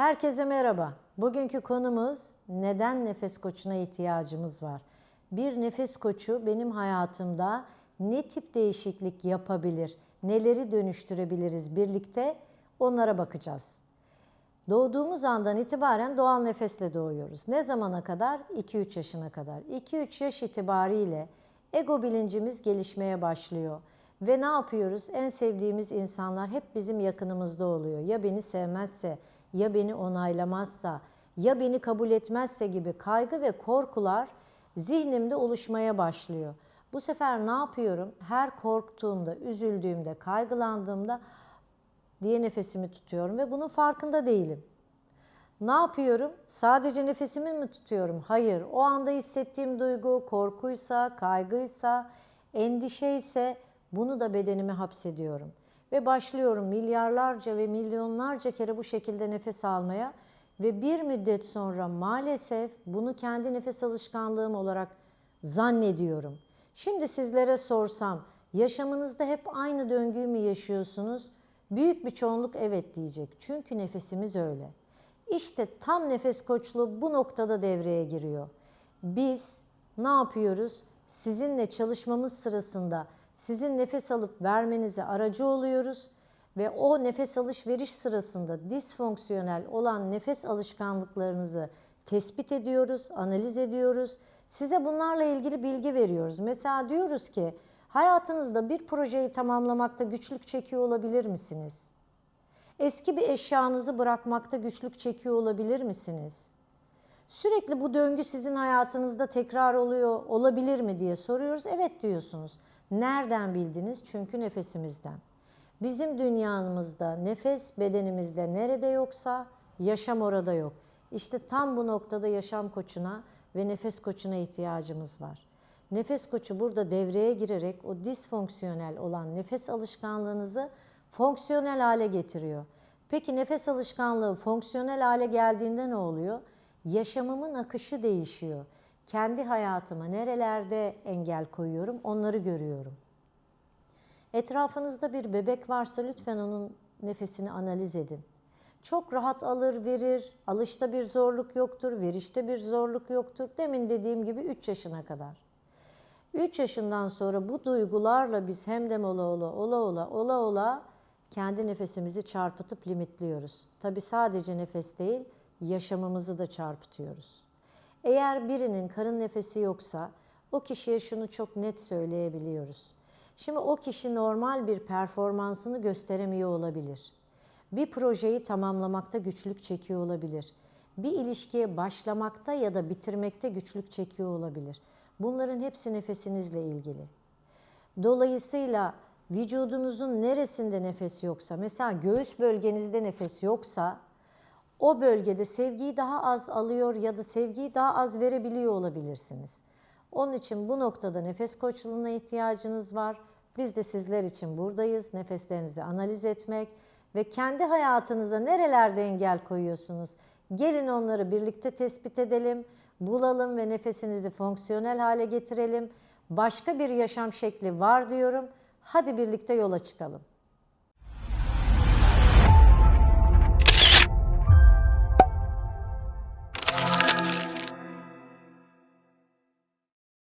Herkese merhaba. Bugünkü konumuz neden nefes koçuna ihtiyacımız var? Bir nefes koçu benim hayatımda ne tip değişiklik yapabilir? Neleri dönüştürebiliriz birlikte? Onlara bakacağız. Doğduğumuz andan itibaren doğal nefesle doğuyoruz. Ne zamana kadar? 2-3 yaşına kadar. 2-3 yaş itibariyle ego bilincimiz gelişmeye başlıyor. Ve ne yapıyoruz? En sevdiğimiz insanlar hep bizim yakınımızda oluyor. Ya beni sevmezse, ya beni onaylamazsa, ya beni kabul etmezse gibi kaygı ve korkular zihnimde oluşmaya başlıyor. Bu sefer ne yapıyorum? Her korktuğumda, üzüldüğümde, kaygılandığımda diye nefesimi tutuyorum ve bunun farkında değilim. Ne yapıyorum? Sadece nefesimi mi tutuyorum? Hayır. O anda hissettiğim duygu korkuysa, kaygıysa, endişeyse bunu da bedenime hapsediyorum. Ve başlıyorum milyarlarca ve milyonlarca kere bu şekilde nefes almaya ve bir müddet sonra maalesef bunu kendi nefes alışkanlığım olarak zannediyorum. Şimdi sizlere sorsam yaşamınızda hep aynı döngüyü mü yaşıyorsunuz? Büyük bir çoğunluk evet diyecek. Çünkü nefesimiz öyle. İşte tam nefes koçluğu bu noktada devreye giriyor. Biz ne yapıyoruz? Sizinle çalışmamız sırasında sizin nefes alıp vermenize aracı oluyoruz ve o nefes alışveriş sırasında disfonksiyonel olan nefes alışkanlıklarınızı tespit ediyoruz, analiz ediyoruz. Size bunlarla ilgili bilgi veriyoruz. Mesela diyoruz ki hayatınızda bir projeyi tamamlamakta güçlük çekiyor olabilir misiniz? Eski bir eşyanızı bırakmakta güçlük çekiyor olabilir misiniz? Sürekli bu döngü sizin hayatınızda tekrar oluyor olabilir mi diye soruyoruz. Evet diyorsunuz. Nereden bildiniz? Çünkü nefesimizden. Bizim dünyamızda nefes bedenimizde nerede yoksa yaşam orada yok. İşte tam bu noktada yaşam koçuna ve nefes koçuna ihtiyacımız var. Nefes koçu burada devreye girerek o disfonksiyonel olan nefes alışkanlığınızı fonksiyonel hale getiriyor. Peki nefes alışkanlığı fonksiyonel hale geldiğinde ne oluyor? Yaşamımın akışı değişiyor. Kendi hayatıma nerelerde engel koyuyorum onları görüyorum. Etrafınızda bir bebek varsa lütfen onun nefesini analiz edin. Çok rahat alır verir, alışta bir zorluk yoktur, verişte bir zorluk yoktur. Demin dediğim gibi 3 yaşına kadar. 3 yaşından sonra bu duygularla biz hem de ola ola ola ola ola ola kendi nefesimizi çarpıtıp limitliyoruz. Tabi sadece nefes değil, yaşamımızı da çarpıtıyoruz. Eğer birinin karın nefesi yoksa o kişiye şunu çok net söyleyebiliyoruz. Şimdi o kişi normal bir performansını gösteremiyor olabilir. Bir projeyi tamamlamakta güçlük çekiyor olabilir. Bir ilişkiye başlamakta ya da bitirmekte güçlük çekiyor olabilir. Bunların hepsi nefesinizle ilgili. Dolayısıyla vücudunuzun neresinde nefes yoksa, mesela göğüs bölgenizde nefes yoksa o bölgede sevgiyi daha az alıyor ya da sevgiyi daha az verebiliyor olabilirsiniz. Onun için bu noktada nefes koçluğuna ihtiyacınız var. Biz de sizler için buradayız. Nefeslerinizi analiz etmek ve kendi hayatınıza nerelerde engel koyuyorsunuz? Gelin onları birlikte tespit edelim, bulalım ve nefesinizi fonksiyonel hale getirelim. Başka bir yaşam şekli var diyorum. Hadi birlikte yola çıkalım.